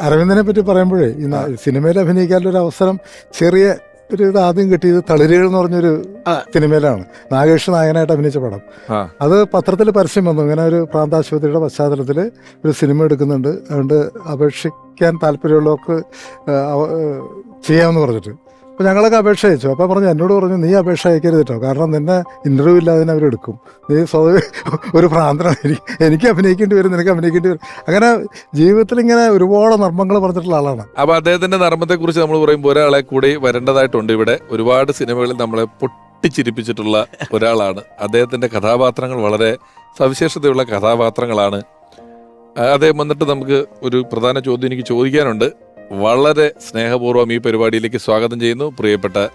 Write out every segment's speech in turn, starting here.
അരവിന്ദനെ പറ്റി പറയുമ്പോഴേ ഈ സിനിമയിൽ അഭിനയിക്കാനുള്ള ഒരു അവസരം ചെറിയ ഒരു ഇത് ആദ്യം കിട്ടിയത് തളിരുകൾ എന്ന് പറഞ്ഞൊരു സിനിമയിലാണ്. നാഗേഷ് നായകനായിട്ട് അഭിനയിച്ച പടം. അത് പത്രത്തിൽ പരസ്യം വന്നു. ഇങ്ങനെ ഒരു പ്രാന്താശുപത്രിയുടെ പശ്ചാത്തലത്തിൽ ഒരു സിനിമ എടുക്കുന്നുണ്ട്. അതുകൊണ്ട് അപേക്ഷിക്കാൻ താല്പര്യമുള്ളവർക്ക് ചെയ്യാമെന്ന് പറഞ്ഞിട്ട്. അപ്പോൾ ഞങ്ങളൊക്കെ അപേക്ഷ അയച്ചു. അപ്പോൾ പറഞ്ഞു എന്നോട് പറഞ്ഞു നീ അപേക്ഷ അയക്കരുത് കേട്ടോ കാരണം നിന്നെ ഇന്റർവ്യൂ ഇല്ലാതെ തന്നെ അവരെടുക്കും നീ സ്വതവേ ഒരു ഭ്രാന്തനാണ് എനിക്ക് എനിക്ക് അഭിനയിക്കേണ്ടി വരും നിനക്ക് അഭിനയിക്കേണ്ടി വരും. അങ്ങനെ ജീവിതത്തിൽ ഇങ്ങനെ ഒരുപാട് നർമ്മങ്ങൾ പറഞ്ഞിട്ടുള്ള ആളാണ്. അപ്പോൾ അദ്ദേഹത്തിന്റെ നർമ്മത്തെക്കുറിച്ച് നമ്മൾ പറയുമ്പോൾ ഒരാളെ കൂടി വരേണ്ടതായിട്ടുണ്ട് ഇവിടെ. ഒരുപാട് സിനിമകളിൽ നമ്മളെ പൊട്ടിച്ചിരിപ്പിച്ചിട്ടുള്ള ഒരാളാണ്. അദ്ദേഹത്തിന്റെ കഥാപാത്രങ്ങൾ വളരെ സവിശേഷതയുള്ള കഥാപാത്രങ്ങളാണ്. അദ്ദേഹം വന്നിട്ട് നമുക്ക് ഒരു പ്രധാന ചോദ്യം എനിക്ക് ചോദിക്കാനുണ്ട്. വളരെ സ്നേഹപൂർവം ഈ പരിപാടിയിലേക്ക് സ്വാഗതം ചെയ്യുന്നു പ്രിയപ്പെട്ട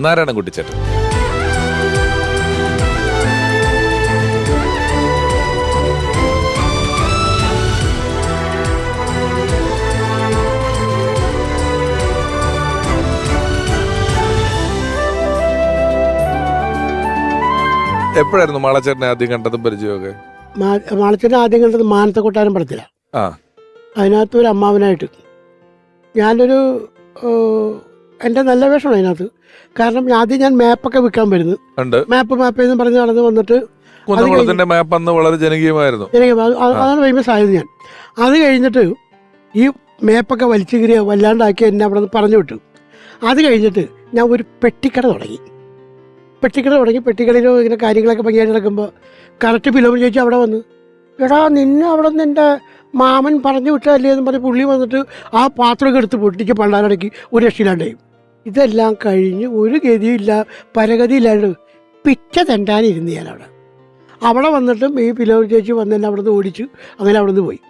നാരായണൻ കുട്ടിച്ചേട്ടൻ എപ്പോഴായിരുന്നു മാളച്ചേട്ടനെ ആദ്യം കണ്ടതും പരിചയമൊക്കെ? മാളച്ചേട്ടനെ ആദ്യം കണ്ടത് മാനത്തെ കൊട്ടാരം പടത്തില. ആ. അതിനകത്ത് ഒരു അമ്മാവനായിട്ട്. ഞാനൊരു എന്റെ നല്ല വേഷമാണ് അതിനകത്ത്. കാരണം ആദ്യം ഞാൻ മാപ്പൊക്കെ വിൽക്കാൻ വരുന്നത് മാപ്പ് മാപ്പ് എന്ന് പറഞ്ഞ് നടന്ന് വന്നിട്ട് കുന്നംകുളത്തിന്റെ മാപ്പ് അന്ന് വളരെ ജനകീയമായിരുന്നു. അതാണ് ഫേമസ് ആയത് ഞാൻ. അത് കഴിഞ്ഞിട്ട് ഈ മേപ്പൊക്കെ വലിച്ചു കീറിയ വല്ലാണ്ടാക്കി എന്നെ അവിടെ നിന്ന് പറഞ്ഞു വിട്ടു. അത് കഴിഞ്ഞിട്ട് ഞാൻ ഒരു പെട്ടിക്കട തുടങ്ങി. പെട്ടിക്കട തുടങ്ങി. പെട്ടിക്കടയിലോ ഇങ്ങനെ കാര്യങ്ങളൊക്കെ ഭംഗിയായിട്ട് നടക്കുമ്പോൾ കറക്റ്റ് ഫിലോമിന് ചോദിച്ചാൽ അവിടെ വന്ന് എടാ നിന്നെ അവിടെ നിന്ന് എന്റെ മാമൻ പറഞ്ഞു വിട്ടതല്ലേ എന്ന് പറഞ്ഞ് പുള്ളി വന്നിട്ട് ആ പാത്രമൊക്കെ എടുത്ത് പൊട്ടിച്ച് പള്ളാരടക്കി ഒരു രക്ഷയിലാണ്ടേ ഇതെല്ലാം കഴിഞ്ഞ് ഒരു ഗതിയില്ല പരഗതിയില്ലാണ്ട് പിച്ച തെണ്ടാനിരുന്നു ഞാൻ അവിടെ. അവിടെ വന്നിട്ടും ഈ ഫിലോമിൻ ചേച്ചി വന്ന് തന്നെ അവിടെ നിന്ന് ഓടിച്ചു അങ്ങനെ അവിടെ നിന്ന് പോയി.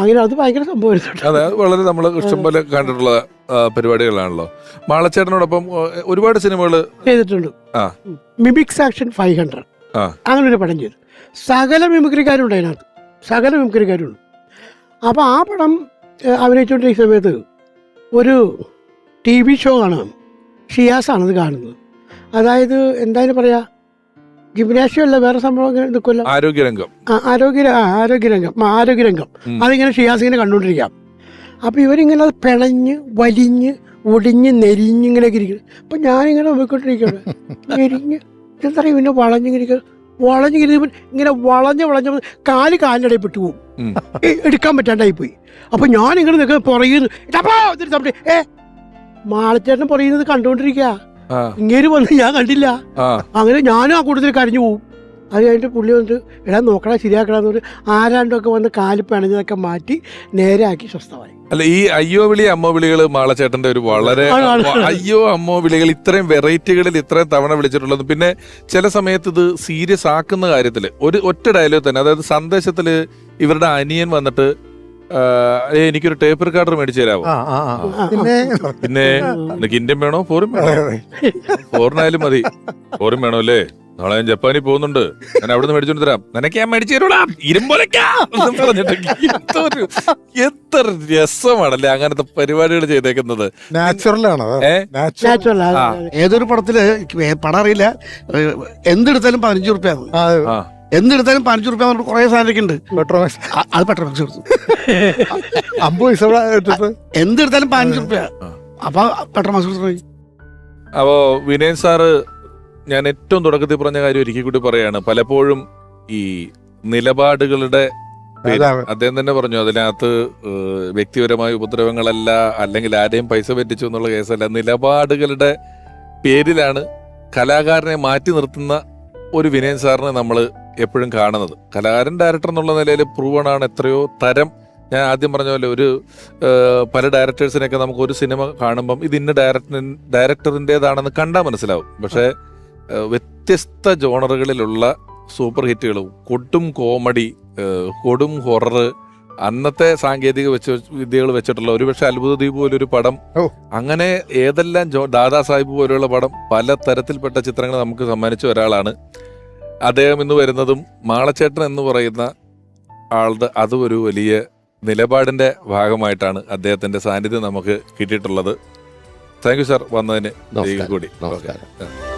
അങ്ങനെ അത് ഭയങ്കര സംഭവം അതെ വളരെ നമ്മൾ ഇഷ്ടംപോലെ കണ്ടിട്ടുള്ള പരിപാടികളാണല്ലോ. മാളച്ചേട്ടനോടൊപ്പം ഒരുപാട് സിനിമകൾ ചെയ്തിട്ടുണ്ട്. Mimics Action Five Hundred. അങ്ങനെ ഒരു പടം ചെയ്തു. സകല മിമിക്രിക്കാരുണ്ട് അതിനകത്ത്. സകല മിമിക്രിക്കാരുണ്ട്. അപ്പോൾ ആ പടം അഭിനയിച്ചുകൊണ്ടിരിക്കുന്ന സമയത്ത് ഒരു ടി വി ഷോ കാണാം. ഷിയാസാണ് അത് കാണുന്നത്. അതായത് എന്തായാലും പറയാ ജിംനാഷ്യം അല്ല വേറെ സംഭവം നിൽക്കുമല്ലോ ആരോഗ്യരംഗം. ആരോഗ്യ ആരോഗ്യരംഗം ആരോഗ്യരംഗം. അതിങ്ങനെ ഷിയാസ് ഇങ്ങനെ കണ്ടുകൊണ്ടിരിക്കാം. അപ്പോൾ ഇവരിങ്ങനെ അത് പിണഞ്ഞ് വലിഞ്ഞ് ഒടിഞ്ഞ് നെരിഞ്ഞ് ഇങ്ങനെയൊക്കെ ഇരിക്കുന്നു. അപ്പം ഞാനിങ്ങനെ നോക്കിക്കൊണ്ടിരിക്കുകയാണ്. നെരിഞ്ഞ്. എന്താ പിന്നെ വളഞ്ഞിങ്ങനെ വളഞ്ഞിങ്ങനെ ഇങ്ങനെ വളഞ്ഞ് വളഞ്ഞ് കാൽ ഇടയിൽ പെട്ടു പോകും എടുക്കാൻ പറ്റാണ്ടായി പോയി. അപ്പൊ ഞാൻ ഇങ്ങനെ നിൽക്കുന്നത് പുറയുന്നു എന്നിട്ട് ഏ മാളച്ചേട്ടൻ പറയുന്നത് കണ്ടുകൊണ്ടിരിക്കുക ഇങ്ങനെ വന്ന് ഞാൻ കണ്ടില്ല. അങ്ങനെ ഞാനും ആ കൂട്ടത്തിൽ കരഞ്ഞു പോകും അത് കഴിഞ്ഞിട്ട് പുള്ളി വന്നിട്ട് എടാ നോക്കടാ ശരിയാക്കടാന്ന് പറഞ്ഞ് ആരാണ്ടൊക്കെ വന്ന് കാൽ പിണഞ്ഞതൊക്കെ മാറ്റി നേരെയാക്കി സ്വസ്ഥമായി. അല്ല ഈ അയ്യോ വിളി അമ്മോ വിളികൾ മാളച്ചേട്ടന്റെ ഒരു വളരെ. അയ്യോ അമ്മോ വിളികൾ ഇത്രയും വെറൈറ്റികളിൽ ഇത്രയും തവണ വിളിച്ചിട്ടുള്ളത്. പിന്നെ ചില സമയത്ത് ഇത് സീരിയസ് ആക്കുന്ന കാര്യത്തിൽ ഒരു ഒറ്റ ഡയലോഗ് തന്നെ അതായത് സന്ദേശത്തിൽ ഇവരുടെ അനിയൻ വന്നിട്ട് ആ, "ഏയ്, എനിക്കൊരു ടേപ്പ് റെക്കോർഡർ മേടിച്ചു തരാമോ ആ ആ ആ. പിന്നെ? പിന്നെ നിനക്ക് ഇന്ത്യൻ വേണോ? ഫോറും വേണോ? ഫോറിനായാലും മതി. ഫോറും വേണോ അല്ലേ? നാളെ ഞാൻ ജപ്പാനിൽ പോകുന്നുണ്ട്. ഞാൻ അവിടെ നിന്ന് മേടിച്ചോണ്ട് തരാം. നിനക്ക് ഞാൻ മേടിച്ചു തരൂടാ. ഇരുമ്പൊലക്കാ പറഞ്ഞിട്ട് എത്ര രസമാണല്ലേ അങ്ങനത്തെ പരിപാടികൾ ചെയ്തേക്കുന്നത്. ഏ? നാച്ചുറൽ ആണ്. ആ. ഏതൊരു പടത്തിൽ പടം അറിയില്ല. എന്തെടുത്താലും പതിനഞ്ച് റുപ്യാണ് ആ. ആ. എന്തെടുത്താലും പതിനഞ്ച് റുപ്യ കുറെ സാധനമൊക്കെ ഉണ്ട്. പെട്രോമാക്സ് അ- അത് പെട്രോമാക്സ് കൊടുത്തു. അമ്പത് പൈസ ഇവിടെ ഇട്ടിട്ട്. എന്തെടുത്താലും പതിനഞ്ച് റുപ്യ. ആ. അപ്പൊ പെട്രോമാക്സ് കൊടുത്തു. അപ്പോ വിനയൻ സാറ് ഞാൻ ഏറ്റവും തുടക്കത്തിൽ പറഞ്ഞ കാര്യം ഒരിക്കൽ കൂടി പറയാണ്. പലപ്പോഴും ഈ നിലപാടുകളുടെ അദ്ദേഹം തന്നെ പറഞ്ഞു. അതിനകത്ത് വ്യക്തിപരമായ ഉപദ്രവങ്ങളല്ല അല്ലെങ്കിൽ ആരെയും പൈസ പറ്റിച്ചു എന്നുള്ള കേസല്ല. നിലപാടുകളുടെ പേരിലാണ് കലാകാരനെ മാറ്റി നിർത്തുന്ന ഒരു വിനയൻ സാറിനെ നമ്മൾ എപ്പോഴും കാണുന്നത്. കലാകാരൻ ഡയറക്ടർ എന്നുള്ള നിലയിൽ പ്രൂവണാണ് എത്രയോ തരം ഞാൻ ആദ്യം പറഞ്ഞ പോലെ ഒരു പല ഡയറക്ടേഴ്സിനെയൊക്കെ നമുക്ക് ഒരു സിനിമ കാണുമ്പം ഇത് ഇന്ന ഡയറക്ടർ ഡയറക്ടറിന്റെതാണെന്ന് കണ്ടാൽ മനസ്സിലാവും. പക്ഷേ വ്യത്യസ്ത ജോണറുകളിലുള്ള സൂപ്പർ ഹിറ്റുകളും കൊടും കോമഡി കൊടും ഹൊറർ അന്നത്തെ സാങ്കേതിക വെച്ച് വിദ്യകൾ വെച്ചിട്ടുള്ള ഒരുപക്ഷെ അത്ഭുത ദ്വീപ് പോലൊരു പടം. അങ്ങനെ ഏതെല്ലാം ജോ ദാദാ സാഹിബ് പോലെയുള്ള പടം പല തരത്തിൽപ്പെട്ട ചിത്രങ്ങൾ നമുക്ക് സമ്മാനിച്ച ഒരാളാണ്. അദ്ദേഹം ഇന്ന് വരുന്നതും മാളച്ചേട്ടൻ എന്ന് പറയുന്ന ആളുടെ അതും ഒരു വലിയ നിലപാടിന്റെ ഭാഗമായിട്ടാണ് അദ്ദേഹത്തിന്റെ സാന്നിധ്യം നമുക്ക് കിട്ടിയിട്ടുള്ളത്. Thank you sir. വന്നതിന് നമസ്കാരം. കൂടി. നമസ്കാരം. ഓക്കെ.